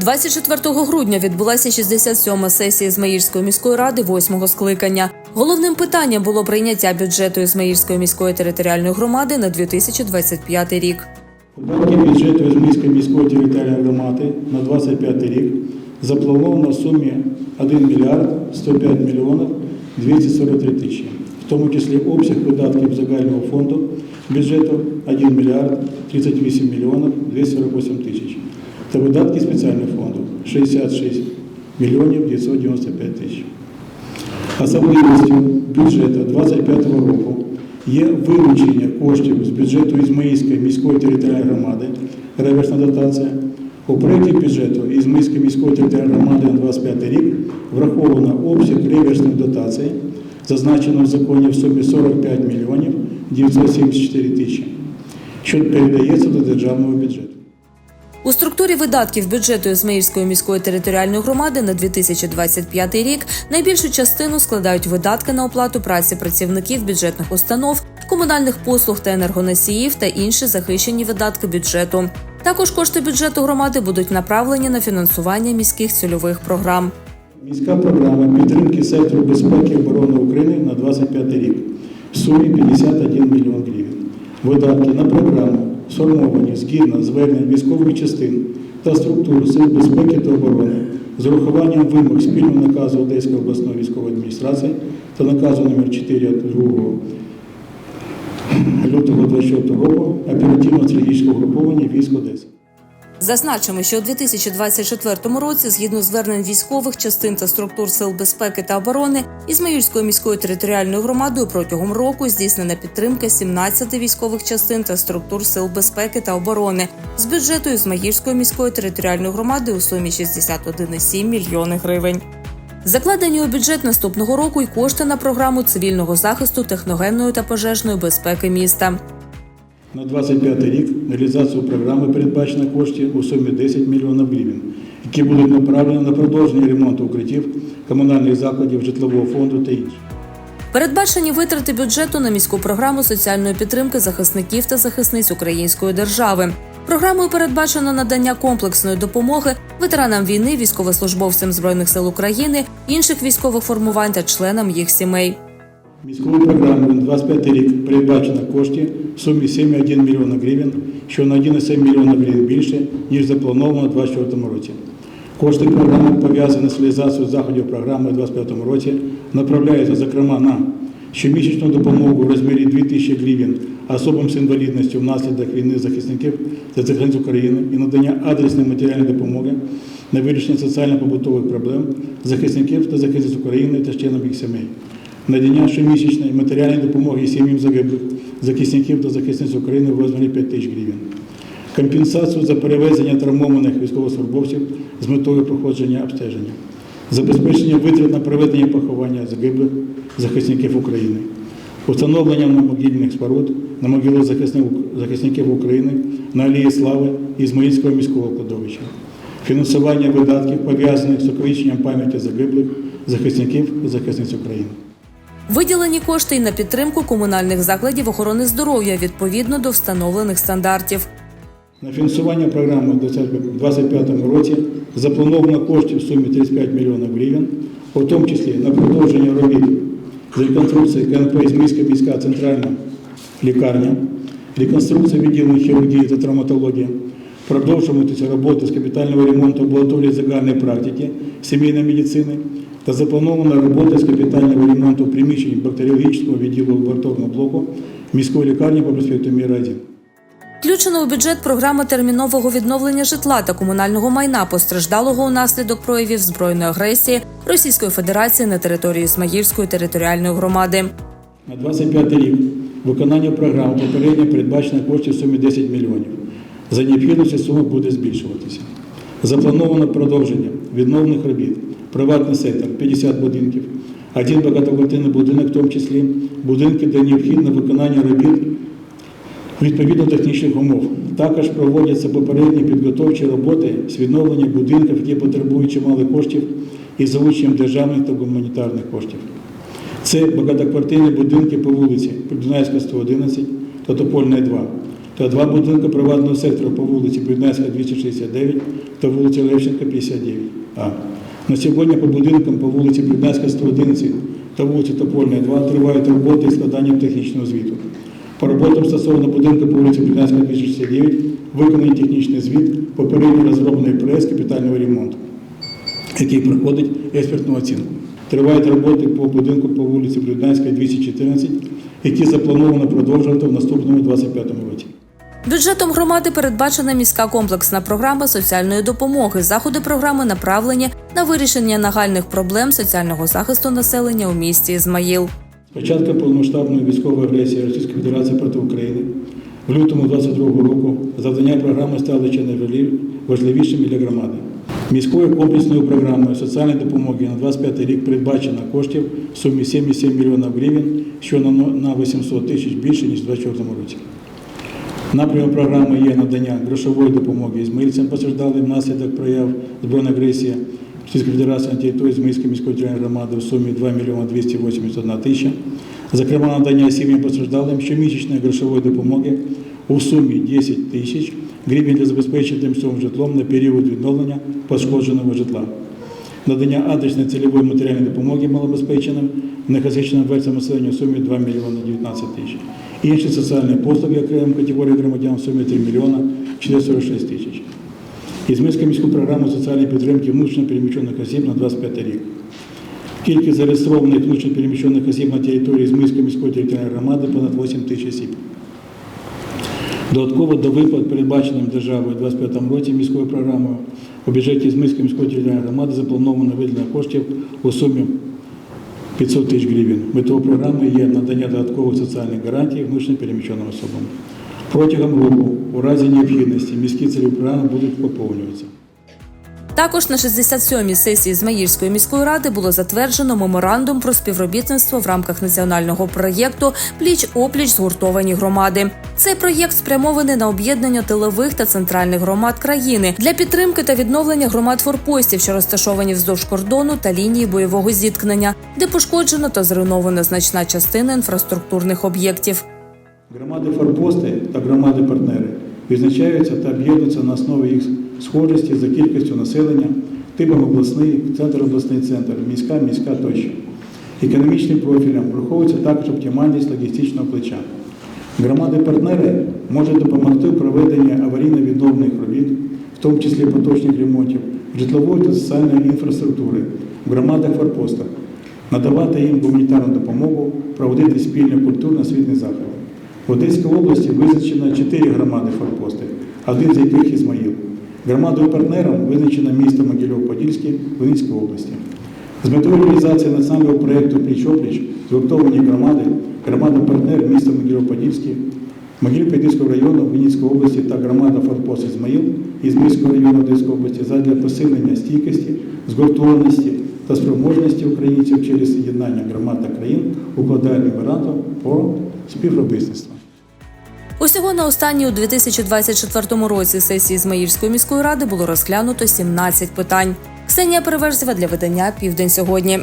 24 грудня відбулася 67-ма сесія Ізмаїльської міської ради восьмого скликання. Головним питанням було прийняття бюджету Ізмаїльської міської територіальної громади на 2025 рік. Видатки бюджету Ізмійської міської територіальної громади на 25 рік заплановано в сумі 1 мільярд 105 мільйонів 243 тисячі, в тому числі обсяг видатків загального фонду бюджету 1 мільярд 38 мільйонів 248 тисяч та видатки спеціального фонду 66 мільйонів 995 тисяч. Особливістю бюджету 2025 року є вилучення коштів з бюджету Ізмаїльської міської територіальної громади, реверсна дотація. У проєкті бюджету Ізмаїльської міської територіальної громади на 25 рік враховано обсяг реверсної дотації, зазначено в законі в сумі 45 мільйонів 974 тисячі, що передається до державного бюджету. У структурі видатків бюджету Ізмаїльської міської територіальної громади на 2025 рік найбільшу частину складають видатки на оплату праці працівників бюджетних установ, комунальних послуг та енергоносіїв та інші захищені видатки бюджету. Також кошти бюджету громади будуть направлені на фінансування міських цільових програм. Міська програма підтримки сектору безпеки і оборони України на 25 рік в сумі 51 мільйон гривень. Видатки на програму сформовані згідно звернень військових частин та структур сил безпеки та оборони з урахуванням вимог спільного наказу Одеської обласної військової адміністрації та наказу номер 4 2 лютого 24 року оперативно-стратегічного угруповання військ Одеси. Зазначимо, що у 2024 році, згідно звернень військових частин та структур сил безпеки та оборони, Ізмаїльською міською територіальною громадою протягом року здійснена підтримка 17 військових частин та структур сил безпеки та оборони з бюджету Ізмаїльської міської територіальної громади у сумі 61,7 мільйони гривень. Закладені у бюджет наступного року й кошти на програму цивільного захисту техногенної та пожежної безпеки міста. На 25 рік реалізацію програми передбачено коштів у сумі 10 мільйонів гривень, які будуть направлені на продовження ремонту укриттів, комунальних закладів, житлового фонду та інших. Передбачені витрати бюджету на міську програму соціальної підтримки захисників та захисниць української держави. Програмою передбачено надання комплексної допомоги ветеранам війни, військовослужбовцям збройних сил України, інших військових формувань та членам їх сімей. Міською програмою на 25 рік передбачено коштів в сумі 7,1 мільйона гривень, що на 1,7 мільйона гривень більше, ніж заплановано у 2024 році. Кошти програми пов'язані з реалізацією заходів програми у 2025 році направляються, зокрема, на щомісячну допомогу у розмірі 2 тисячі гривень особам з інвалідністю внаслідок війни захисників та захисниць України і надання адресної матеріальної допомоги на вирішення соціально-побутових проблем захисників та захисниць України та членів їх сімей надання щомісячної матеріальної допомоги сім'ям загиблих захисників та захисниць України в розмірі 5 тисяч гривень, компенсацію за перевезення травмованих військовослужбовців з метою проходження обстеження, забезпечення витрат на проведення поховання загиблих захисників України, установлення на могильних споруд на могилах захисників України на Алії Слави Ізмаїльського міського кладовища, фінансування видатків пов'язаних з увічненням пам'яті загиблих захисників і захисниць України. Виділені кошти й на підтримку комунальних закладів охорони здоров'я відповідно до встановлених стандартів. На фінансування програми у 2025 році заплановано коштів в сумі 35 мільйонів гривень, у тому числі на продовження робіт з реконструкції КНП «Ізмійська міська центральна лікарня, реконструкція відділення хірургії та травматології, продовжуватися роботи з капітального ремонту амбулаторії загальної практики сімейної медицини та запланована робота з капітального ремонту приміщень бактеріологічного відділу лабораторного блоку міської лікарні по проспекту Міра 1. Включено у бюджет програми термінового відновлення житла та комунального майна постраждалого унаслідок проявів збройної агресії Російської Федерації на території Ізмаїльської територіальної громади. На 25 рік виконання програми попередньо передбачено коштів сумі 10 мільйонів. За необхідності сума буде збільшуватися. Заплановано продовження відновлених робіт, приватний сектор 50 будинків, один багатоквартирний будинок, в тому числі будинки, де необхідне виконання робіт відповідно технічних умов. Також проводяться попередні підготовчі роботи з відновлення будинків, які потребують чимало коштів із залученням державних та гуманітарних коштів. Це багатоквартирні будинки по вулиці Придунайська, 111 та Топольна 2, та два будинки приватного сектору по вулиці Біднецька, 269 та вулиці Левченка, 59. На сьогодні по будинкам по вулиці Біднецька, 111 та вулиці Топольна, 2 тривають роботи із складанням технічного звіту. По роботам стосовно будинку по вулиці Біднецька, 269 виконаний технічний звіт, попередньо розроблений проєкт капітального ремонту який проходить експертну оцінку. Тривають роботи по будинку по вулиці Блюднанська, 214, які заплановано продовжувати в наступному 25 році. Бюджетом громади передбачена міська комплексна програма соціальної допомоги. Заходи програми направлені на вирішення нагальних проблем соціального захисту населення у місті Ізмаїл. З початку повномасштабної військової агресії Російської Федерації проти України в лютому 22 року завдання програми стали ще найважливішими для громади. Міською комплексною програмою соціальної допомоги на 25 рік передбачено коштів в сумі 7,7 мільйонів гривень, що на 800 тисяч більше, ніж у 2024 році. Напрямом програми є надання грошової допомоги ізмаїльцям постраждалим внаслідок прояв збройної агресії Російської Федерації на території Ізмаїльської міської територіальної громади в сумі 2 мільйони 281 тисяча. Зокрема, надання сім'ям постраждалим щомісячної грошової допомоги у сумі 10 тисяч гривень для забезпечення тимчасовим житлом на період відновлення пошкодженого житла. Надання адресної цільової матеріальної допомоги малобезпеченим нехазичним версіям населення в сумі 2 мільйони 19 тисяч. Інші соціальні послуги окремим категорії громадян в сумі 3 мільйона 446 тисяч. Ізмирська міську програму соціальної підтримки внутрішньо-переміщених осіб на 25 рік. Кількість зареєстрованих внутрішньо-переміщених осіб на території Ізмирської міської територіальної громади понад 8 тисяч осіб. Додатково до виплат, передбаченим державою у 2025 році міською програмою, у бюджеті Ізмирської міської територіальної громади заплановано виділення коштів у сумі 500 тисяч гривень. Метою програми є надання додаткових соціальних гарантій внутрішньо-переміщеним особам. Протягом року, у разі необхідності, міські цільові програми будуть поповнюватися. Також на 67-й сесії Змаїльської міської ради було затверджено меморандум про співробітництво в рамках національного проєкту Пліч опліч згуртовані громади. Цей проєкт спрямований на об'єднання тилових та центральних громад країни для підтримки та відновлення громад форпостів, що розташовані вздовж кордону та лінії бойового зіткнення, де пошкоджено та зруйнована значна частина інфраструктурних об'єктів. Громади форпости та громади-партнери визначаються та об'єднуються на основі їх схожості за кількістю населення, типом обласний, центр обласний центр, міська, міська тощо. Економічним профілем враховується також оптимальність логістичного плеча. Громади-партнери можуть допомогти в проведенні аварійно-відновлених робіт, в тому числі поточних ремонтів, житлової та соціальної інфраструктури в громадах форпостах, надавати їм гуманітарну допомогу, проводити спільні культурно-освітні заходи. В Одеській області визначено чотири громади форпости, один з яких Ізмаїл. Громадою партнером визначено місто Могилів-Подільський в Вінницькій області. З метою реалізації національного проєкту «Пліч-опліч» згуртовані громади, громада-партнер міста Могилів-Подільський, Могилів-Подільського району Вінницької області та громада форпост Ізмаїл Ізмірського району Одеської області задля посилення стійкості, згуртованості та спроможності українців через єднання громад та країн укладає меморандум про співробітництво. Усього на останній у 2024 році сесії Ізмаїльської міської ради було розглянуто 17 питань. Ксенія Переверзєва для видання Південь сьогодні.